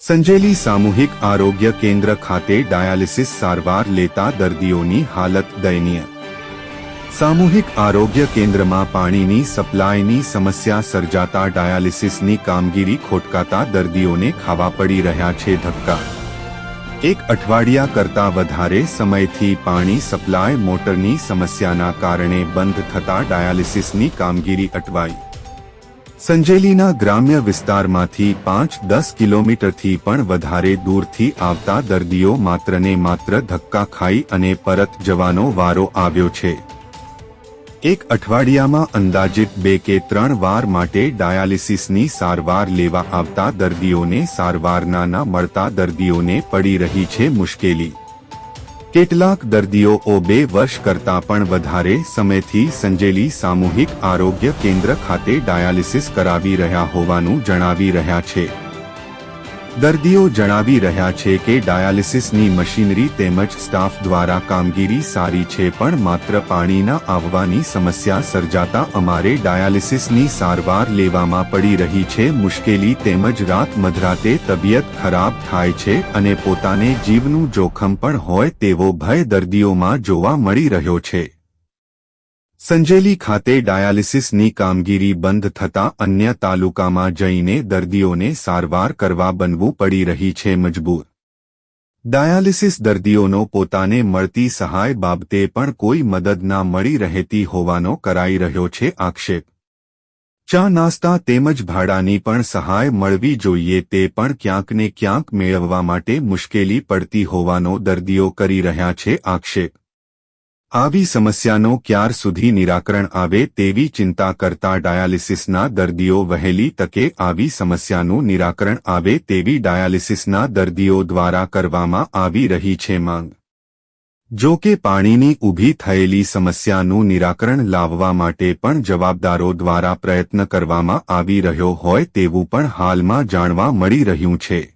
સંજેલી સામૂહિક આરોગ્ય કેન્દ્ર ખાતે ડાયાલિસિસ સારવાર લેતા દર્દીઓની હાલત દયનીય. સામૂહિક આરોગ્ય કેન્દ્રમાં પાણીની સપ્લાયની સમસ્યા સર્જાતા ડાયાલિસિસની કામગીરી ખોટકાતા દર્દીઓને ખાવા પડી રહ્યા છે ધક્કા. એક અઠવાડિયા કરતા વધારે સમયથી પાણી સપ્લાય મોટરની સમસ્યાના કારણે બંધ થતા ડાયાલિસિસની કામગીરી અટવાઈ. સંજેલીના ગ્રામ્ય વિસ્તારમાંથી પાંચ દસ કિલોમીટરથી પણ વધારે દૂરથી આવતા દર્દીઓ માત્રને માત્ર ધક્કા ખાઈ અને પરત જવાનો વારો આવ્યો છે. એક અઠવાડિયામાં અંદાજિત બે કે ત્રણ વાર માટે ડાયાલિસિસની સારવાર લેવા આવતા દર્દીઓને સારવારના મળતા દર્દીઓને પડી રહી છે મુશ્કેલી. કેટલાક દર્દીઓ બે વર્ષ કરતા પણ વધારે સમયથી સંજેલી સામૂહિક આરોગ્ય કેન્દ્ર ખાતે ડાયાલિસિસ કરાવી રહ્યા હોવાનું જણાવી રહ્યા છે. દર્દીઓ જણાવી રહ્યા છે કે ડાયાલિસિસની મશીનરી તેમજ સ્ટાફ દ્વારા કામગીરી સારી છે પણ માત્ર પાણીના આવવાની સમસ્યા સર્જાતા અમારે ડાયાલિસિસની સારવાર લેવામાં પડી રહી છે, મુશ્કેલી તેમજ રાત મધરાતે તબિયત ખરાબ થાય છે અને પોતાને જીવનું જોખમ પણ હોય તેવો ભય દર્દીઓમાં જોવા મળી રહ્યો છે. સંજેલી ખાતે ડાયાલિસિસની કામગીરી બંધ થતા અન્ય તાલુકામાં જઈને દર્દીઓને સારવાર કરવા બનવું પડી રહી છે મજબૂર. ડાયાલિસિસ દર્દીઓનો પોતાને મળતી સહાય બાબતે પણ કોઈ મદદ ના મળી રહેતી હોવાનો કરાઈ રહ્યો છે આક્ષેપ. ચા નાસ્તા તેમજ ભાડાની પણ સહાય મળવી જોઈએ તે પણ ક્યાંક ને ક્યાંક મેળવવા માટે મુશ્કેલી પડતી હોવાનો દર્દીઓ કરી રહ્યા છે આક્ષેપ. આવી સમસ્યાનો ક્યાર સુધી નિરાકરણ આવે તેવી ચિંતા કરતા ડાયાલિસિસના દર્દીઓ વહેલી તકે આવી સમસ્યાનું નિરાકરણ આવે તેવી ડાયાલિસિસના દર્દીઓ દ્વારા કરવામાં આવી રહી છે માંગ. જો કે પાણીની ઊભી થયેલી સમસ્યાનું નિરાકરણ લાવવા માટે પણ જવાબદારો દ્વારા પ્રયત્ન કરવામાં આવી રહ્યો હોય તેવું પણ હાલમાં જાણવા મળી રહ્યું છે.